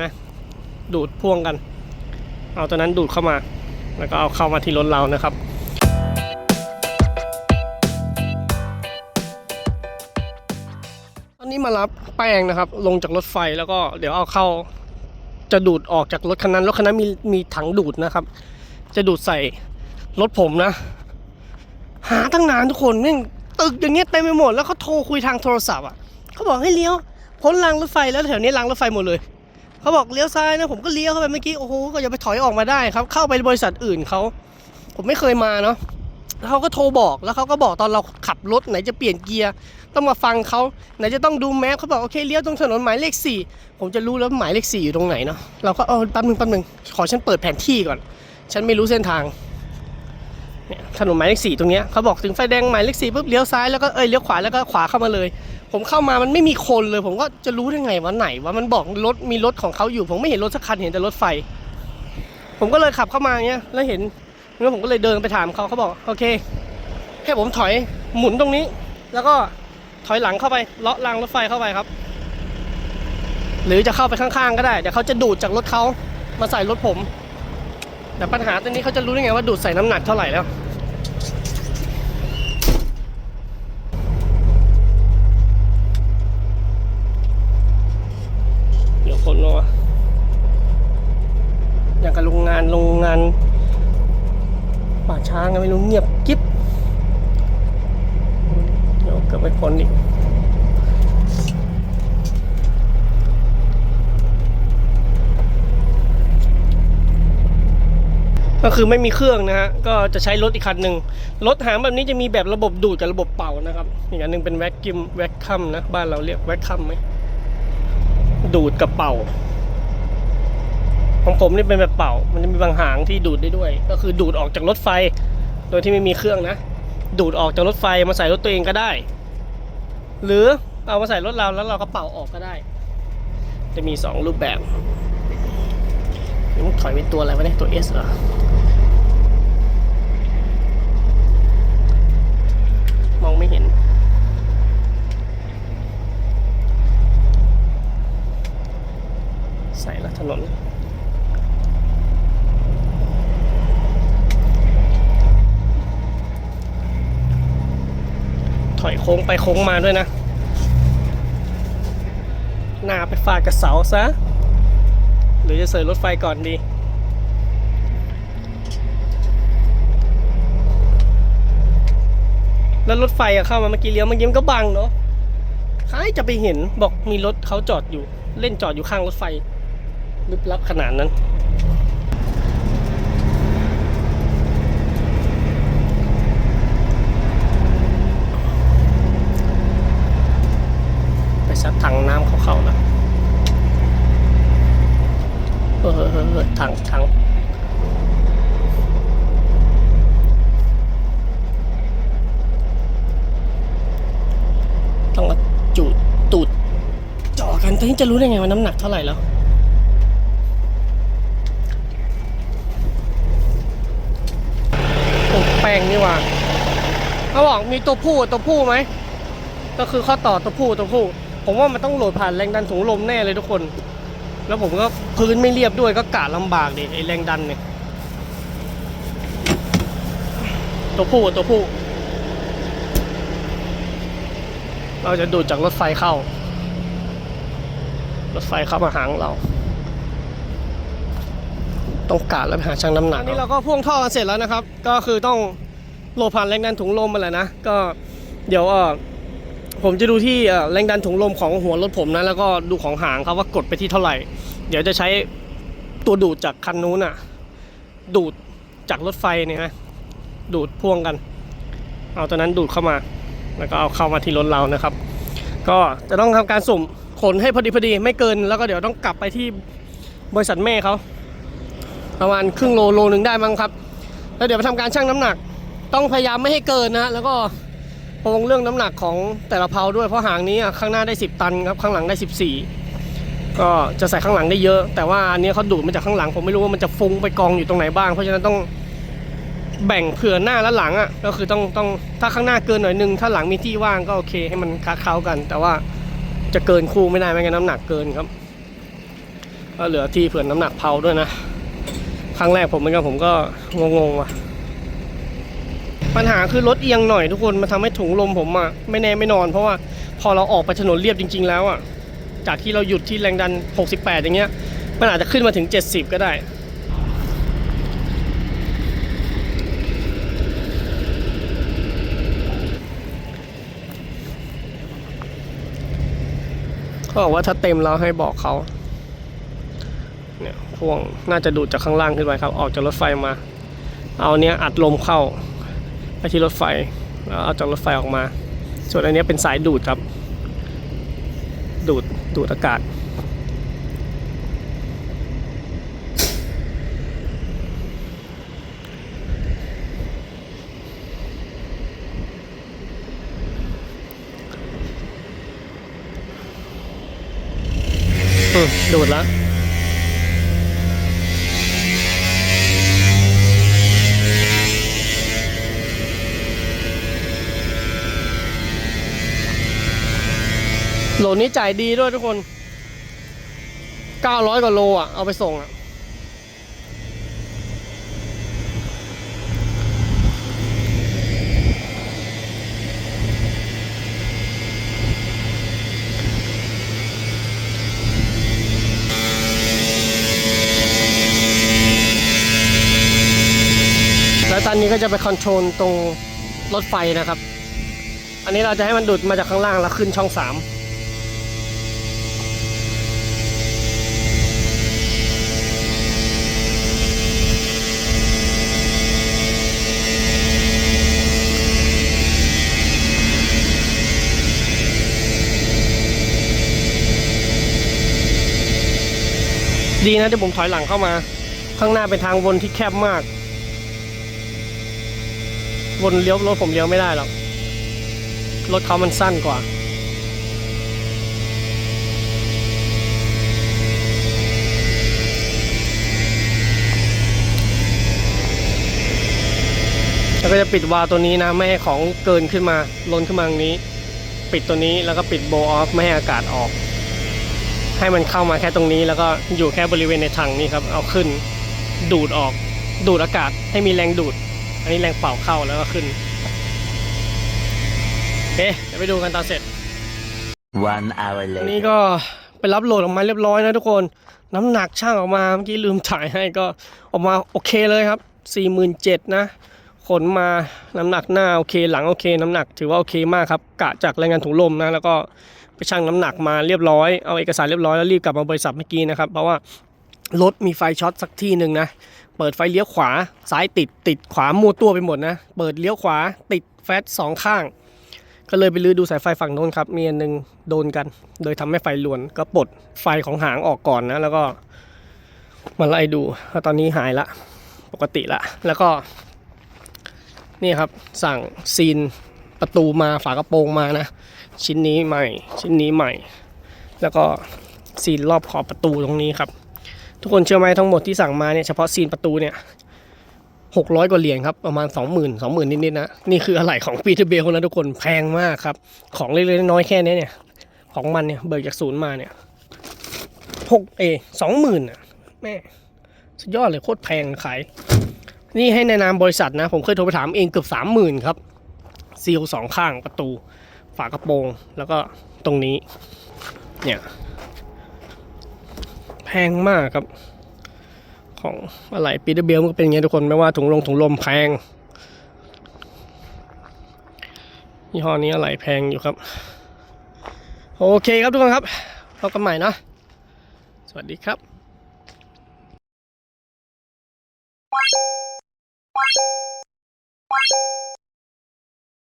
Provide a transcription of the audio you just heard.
นะดูดพ่วงกัน เอาตัวนั้นดูดเข้ามา แล้วก็เอาเข้ามาที่รถเรานะครับตอนนี้มารับแป้งนะครับ ลงจากรถไฟแล้วก็เดี๋ยวเอาเข้าจะดูดออกจากรถคันนั้นรถคันนั้นมีมีถังดูดนะครับ จะดูดใส่รถผมนะ หาตั้งนานทุกคนแม่งตึกอย่างเงี้ยเต็มไปหมดแล้วเขาโทรคุยทางโทรศัพท์อะเขาบอกให้เลี้ยวพ้นรางรถไฟแล้วแถวนี้รางรถไฟหมดเลย เขาบอกเลี้ยวซ้ายนะผมก็เลี้ยวเข้าไปเมื่อกี้โอ้โหก็อย่าไปถอยออกมาได้ครับ เข้าไปบริษัทอื่นเขาผมไม่เคยมาเนาะแล้วเขาก็โทรบอกแล้วเขาก็บอกตอนเราขับรถไหนจะเปลี่ยนเกียร์ต้องมาฟังเขาไหนจะต้องดูแมพเขาบอกโอเคเลี้ยวตรงถนนหมายเลขสี่ผมจะรู้แล้วหมายเลขสี่อยู่ตรงไหนเนาะเราก็เออแป๊บนึงแป๊บนึงขอฉันเปิดแผนที่ก่อน ฉันไม่รู้เส้นทาง เนี่ยถนนหมายเลขสี่ตรงเนี้ยเขาบอกถึงไฟแดงหมายเลขสี่ปุ๊บเลี้ยวซ้ายแล้วก็เอ้ยเลี้ยวขวาแล้วก็ขวาเข้ามาเลย ผมเข้ามามันไม่มีคนเลย ผมก็จะรู้ได้ไงว่าไหนว่ามันบอกรถมีรถของเขาอยู่ ผมไม่เห็นรถสักคันเห็นแต่รถไฟ ผมก็เลยขับเข้ามาเงี้ยแล้วเห็นแล้วผมก็เลยเดินไปถามเขาเขาบอกโอเคให้ผมถอยหมุนตรงนี้ แล้วก็ถอยหลังเข้าไปเลาะรางรถไฟเข้าไปครับ หรือจะเข้าไปข้างๆก็ได้เดี๋ยวเขาจะดูดจากรถเขามาใส่รถผม แต่ปัญหาตอนนี้เขาจะรู้ได้ไงว่าดูดใส่น้ำหนักเท่าไหร่แล้ว เดี๋ยวคนเนาะอย่างกับโรงงานโรงงานป่าช้างไงไม่รู้เงียบกิ๊บ เดี๋ยวเกิดไปคนอีก ก็คือไม่มีเครื่องนะฮะ ก็จะใช้รถอีกคันหนึ่งรถหางแบบนี้จะมีแบบระบบดูดกับระบบเป่านะครับ อีกอันหนึ่งเป็นแว็กกิมแว็กคัมนะ บ้านเราเรียกแว็กคัมไหมดูดกับเป่า ของผมนี่เป็นแบบเป่า มันจะมีบางหางที่ดูดได้ด้วย ก็คือดูดออกจากรถไฟ โดยที่ไม่มีเครื่องนะ ดูดออกจากรถไฟมาใส่รถตัวเองก็ได้ หรือเอามาใส่รถเราแล้วเราก็เป่าออกก็ได้ จะมีสองรูปแบบ นี่มันถอยเป็นตัวอะไรวะเนี่ยตัว S เหรอมองไม่เห็น ใส่ละถนนถอยโค้งไปโค้งมาด้วยนะ หน้าไปฟาดกับเสาซะ หรือจะเสยรถไฟก่อนดี แล้วรถไฟอะเข้ามาเมื่อกี้เลี้ยวเมื่อกี้มันก็บังเนาะใครจะไปเห็นบอกมีรถเขาจอดอยู่ เล่นจอดอยู่ข้างรถไฟลึกลับขนาดนั้นไปซัดถังน้ำเขาเข้าแล้วเออเออเออเออถังถังต้องเอาจูดตูดจ่อกันตอนนี้จะรู้ได้ไงว่าน้ำหนักเท่าไหร่แล้วโอ้แป้งนี่หว่าเขาบอกมีตัวผู้ตัวผู้ไหมก็คือข้อต่อตัวผู้ตัวผู้ ผมว่ามันต้องโหลดผ่านแรงดันถุงลมแน่เลยทุกคน แล้วผมก็พื้นไม่เรียบด้วยก็กะลำบากดิไอแรงดันเนี่ยตัวผู้กับตัวผู้ เราจะดูดจากรถไฟเข้า รถไฟเข้ามาหางเราต้องกาดแล้วไปหาช่างน้ำหนักตอนนี้เราก็พ่วงท่อกันเสร็จแล้วนะครับ ก็คือต้องโหลดผ่านแรงดันถุงลมมาแหละนะ ก็เดี๋ยวเออ ผมจะดูที่แรงดันถุงลมของหัวรถผมนะ แล้วก็ดูของหางเขาว่ากดไปที่เท่าไหร่ เดี๋ยวจะใช้ตัวดูดจากคันนู้นอะ ดูดจากรถไฟเนี่ยนะดูดพ่วงกัน เอาตัวนั้นดูดเข้ามา แล้วก็เอาเข้ามาที่รถเรานะครับ ก็จะต้องทำการสุ่มขนให้พอดีพอดีไม่เกิน แล้วก็เดี๋ยวต้องกลับไปที่บริษัทแม่เขาประมาณครึ่งโลโลหนึ่งได้มั้งครับ แล้วเดี๋ยวไปทำการชั่งน้ำหนัก ต้องพยายามไม่ให้เกินนะแล้วก็ พะวงเรื่องน้ำหนักของแต่ละเพลาด้วยเพราะหางนี้อะข้างหน้าได้ 10 ตันครับข้างหลังได้ 14 ก็จะใส่ข้างหลังได้เยอะ แต่ว่าอันนี้เขาดูดมาจากข้างหลังผมไม่รู้ว่ามันจะฟุ้งไปกองอยู่ตรงไหนบ้างเพราะฉะนั้นต้องแบ่งเผื่อหน้าและหลังอะก็คือต้องต้องถ้าข้างหน้าเกินหน่อยนึงถ้าหลังมีที่ว่างก็โอเคให้มันค้าเข้ากัน แต่ว่าจะเกินคู่ไม่ได้ไม่งั้นน้ำหนักเกินครับก็เหลือที่เผื่อน้ำหนักเผาด้วยนะครั้งแรกผมเหมือนกันผมก็งงๆว่ะ ปัญหาคือรถเอียงหน่อยทุกคนมันทำให้ถุงลมผมอะไม่แน่ไม่นอน เพราะว่าพอเราออกไปถนนเรียบจริง ๆ แล้วอะจากที่เราหยุดที่แรงดัน 68 อย่างเงี้ยมันอาจจะขึ้นมาถึง 70 ก็ได้เขาบอกว่าถ้าเต็มแล้วให้บอกเขาเนี่ยพ่วงน่าจะดูดจากข้างล่างขึ้นไปครับ ออกจากรถไฟมา เอาเนี้ยอัดลมเข้า ไปที่รถไฟแล้วเอาจากรถไฟออกมา ส่วนอันนี้เป็นสายดูดครับ ดูดดูดอากาศ ดูดแล้ว โหลนี้จ่ายดีด้วยทุกคน 900 กว่าโลอะ เอาไปส่งอะ แล้วตอนนี้ก็จะไปคอนโทรลตรงรถไฟนะครับ อันนี้เราจะให้มันดูดมาจากข้างล่างแล้วขึ้นช่องสาม ดีนะที่ผมถอยหลังเข้ามา ข้างหน้าเป็นทางวนที่แคบมาก วนเลี้ยวรถผมเลี้ยวไม่ได้หรอก รถเขามันสั้นกว่าแล้วก็จะปิดวาล์วตัวนี้นะ ไม่ให้ของเกินขึ้นมาล้นขึ้นมาตรงนี้ ปิดตัวนี้แล้วก็ปิดโบออฟไม่ให้อากาศออก ให้มันเข้ามาแค่ตรงนี้ แล้วก็อยู่แค่บริเวณในถังนี้ครับ เอาขึ้นดูดออก ดูดอากาศให้มีแรงดูด อันนี้แรงเป่าเข้าแล้วก็ขึ้นโอเคเดี๋ยวไปดูกันตอนเสร็จ One hour นี่ later. ก็ไปรับโหลดออกมาเรียบร้อยนะทุกคน น้ำหนักช่างออกมาเมื่อกี้ลืมถ่ายให้ก็ออกมาโอเคเลยครับ 47,000นะ ขนมาน้ำหนักหน้าโอเค หลังโอเค น้ำหนักถือว่าโอเคมากครับกะจากรายงานถุงลมนะแล้วก็ไปชั่งน้ำหนักมาเรียบร้อยเอาเอกสารเรียบร้อยแล้วรีบกลับมาบริษัทเมื่อกี้นะครับเพราะว่ารถมีไฟช็อตสักที่หนึ่งนะเปิดไฟเลี้ยวขวาซ้ายติดติดขวามัวตัวไปหมดนะเปิดเลี้ยวขวาติดแฟตสองข้าง ก็เลยไปลื้อดูสายไฟฝั่งโน้นครับมีอันหนึงโดนกัน โดยทำให้ไฟลวนก็ปลดไฟของหางออกก่อนนะแล้วก็มาไล่ดูตอนนี้หายละปกติละแล้วก็ นี่ครับสั่งซีนประตูมาฝากระโปรงมานะ ชิ้นนี้ใหม่ชิ้นนี้ใหม่ แล้วก็ซีนรอบขอบประตูตรงนี้ครับ ทุกคนเชื่อไหมทั้งหมดที่สั่งมาเนี่ยเฉพาะซีนประตูเนี่ยหกร้อยกว่าเหรียญครับประมาณสองหมื่นสองหมื่นนิดๆนะนี่คืออะไหล่ของปีเตอร์เบลนะทุกคนแพงมากครับ ของเล็กๆน้อยๆแค่นี้เนี่ย ของมันเนี่ยเบิกจากศูนย์มาเนี่ยหกเอสองหมื่นอะแม่สุดยอดเลยโคตรแพงขาย นี่ให้ในนามบริษัทนะ ผมเคยโทรไปถามเองเกือบสามหมื่นครับซีลสองข้างประตู ฝากระโปรง แล้วก็ตรงนี้ เนี่ย แพงมากครับ ของอะไรปีเตอร์เบลมันก็เป็นอย่างนี้ทุกคนไม่ว่าถุงลงถุงลมแพงยี่ห้อนี้อะไรแพงอยู่ครับ โอเคครับทุกคนครับพบกันใหม่นะ สวัสดีครับ